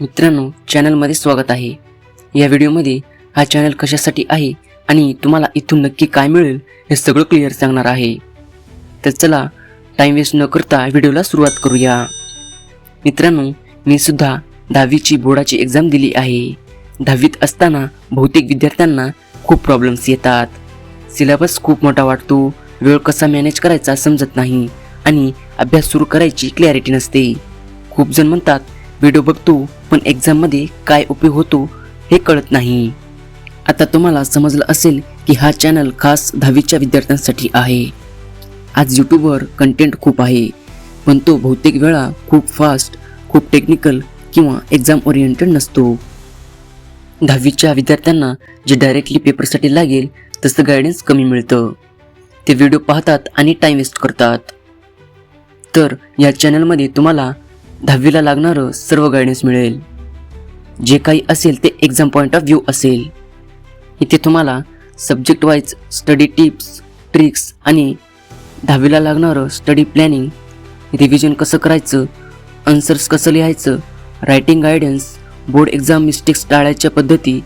मित्रांनो चॅनलमध्ये स्वागत आहे. या व्हिडिओमध्ये हा चॅनल कशासाठी आहे आणि तुम्हाला इथून नक्की काय मिळेल हे सगळं क्लिअर सांगणार आहे. तर चला टाईम वेस्ट न करता व्हिडिओला सुरुवात करूया. मित्रांनो मी सुद्धा दहावीची बोर्डाची एक्झाम दिली आहे. दहावीत असताना बहुतेक विद्यार्थ्यांना खूप प्रॉब्लेम्स येतात. सिलेबस खूप मोठा वाटतो वेळ कसा मॅनेज करायचा समजत नाही आणि अभ्यास सुरू करायची क्लॅरिटी नसते. खूप जण म्हणतात व्हिडिओ बघतो पण एक्झाममध्ये काय उपयोग होतो हे कळत नाही. आता तुम्हाला समजलं असेल की हा चॅनल खास दहावीच्या विद्यार्थ्यांसाठी आहे. आज यूट्यूबवर कंटेंट खूप आहे पण तो बहुतेक वेळा खूप फास्ट खूप टेक्निकल किंवा एक्झाम ओरिएंटेड नसतो. दहावीच्या विद्यार्थ्यांना जे डायरेक्टली पेपरसाठी लागेल तसं गायडन्स कमी मिळतं. ते व्हिडिओ पाहतात आणि टाईम वेस्ट करतात. तर या चॅनलमध्ये तुम्हाला दहावीला लागणारं सर्व गायडन्स मिळेल. जे काही असेल ते एक्झाम पॉईंट ऑफ व्ह्यू असेल. इथे तुम्हाला subject wise study tips tricks आणि दहावीला लागणारं स्टडी प्लॅनिंग रिव्हिजन कसं करायचं आन्सर्स कसं लिहायचं writing guidance board exam mistakes टाळायच्या पद्धती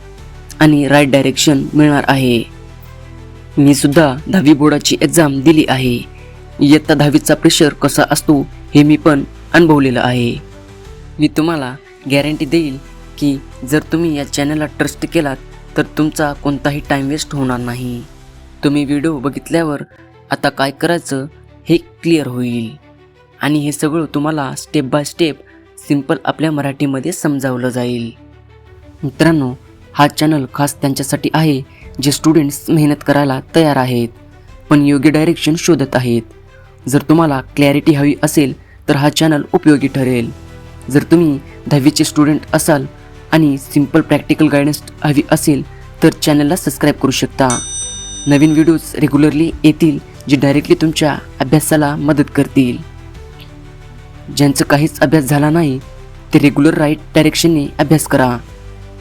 आणि राईट डायरेक्शन मिळणार आहे. मी सुद्धा दहावी बोर्डाची एक्झाम दिली आहे. इयत्ता दहावीचा प्रेशर कसा असतो हे मी पण अनुभवलेलं आहे. मी तुम्हाला गॅरंटी देईल की जर तुम्ही या चॅनलला ट्रस्ट केलात तर तुमचा कोणताही टाईम वेस्ट होणार नाही. तुम्ही व्हिडिओ बघितल्यावर आता काय करायचं हे क्लिअर होईल. आणि हे सगळं तुम्हाला स्टेप बाय स्टेप सिंपल आपल्या मराठीमध्ये समजावलं जाईल. मित्रांनो हा चॅनल खास त्यांच्यासाठी आहे जे स्टुडंट्स मेहनत करायला तयार आहेत पण योग्य डायरेक्शन शोधत आहेत. जर तुम्हाला क्लॅरिटी हवी असेल तर हा चॅनल उपयोगी ठरेल. जर तुम्ही दहावीचे स्टुडंट असाल आणि सिंपल प्रॅक्टिकल गायडन्स हवी असेल तर चॅनलला सबस्क्राईब करू शकता. नवीन व्हिडिओज रेग्युलरली येतील जे डायरेक्टली तुमच्या अभ्यासाला मदत करतील. ज्यांचं काहीच अभ्यास झाला नाही ते रेग्युलर राईट डायरेक्शनने अभ्यास करा.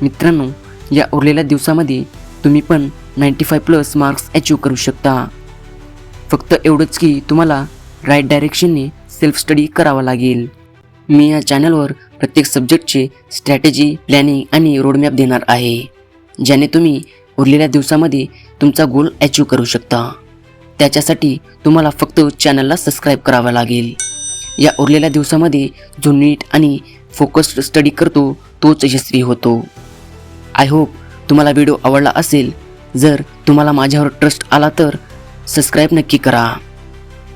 मित्रांनो या उरलेल्या दिवसामध्ये तुम्ही पण ninety five plus marks achieve करू शकता. फक्त एवढंच की तुम्हाला राईट डायरेक्शनने सेल्फ स्टडी करावा लागेल. मी या चॅनलवर प्रत्येक सब्जेक्टचे स्ट्रॅटेजी प्लॅनिंग आणि रोडमॅप देणार आहे. ज्याने तुम्ही उरलेल्या दिवसामध्ये तुमचा गोल अचीव करू शकता. त्याच्यासाठी तुम्हाला फक्त चॅनलला सबस्क्राईब करावं लागेल. या उरलेल्या दिवसामध्ये जो नीट आणि फोकस्ड स्टडी करतो तोच यशस्वी होतो. आय होप तुम्हाला व्हिडिओ आवडला असेल. जर तुम्हाला माझ्यावर ट्रस्ट आला तर सबस्क्राईब नक्की करा.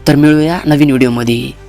तर मिळूया नवीन व्हिडिओमध्ये.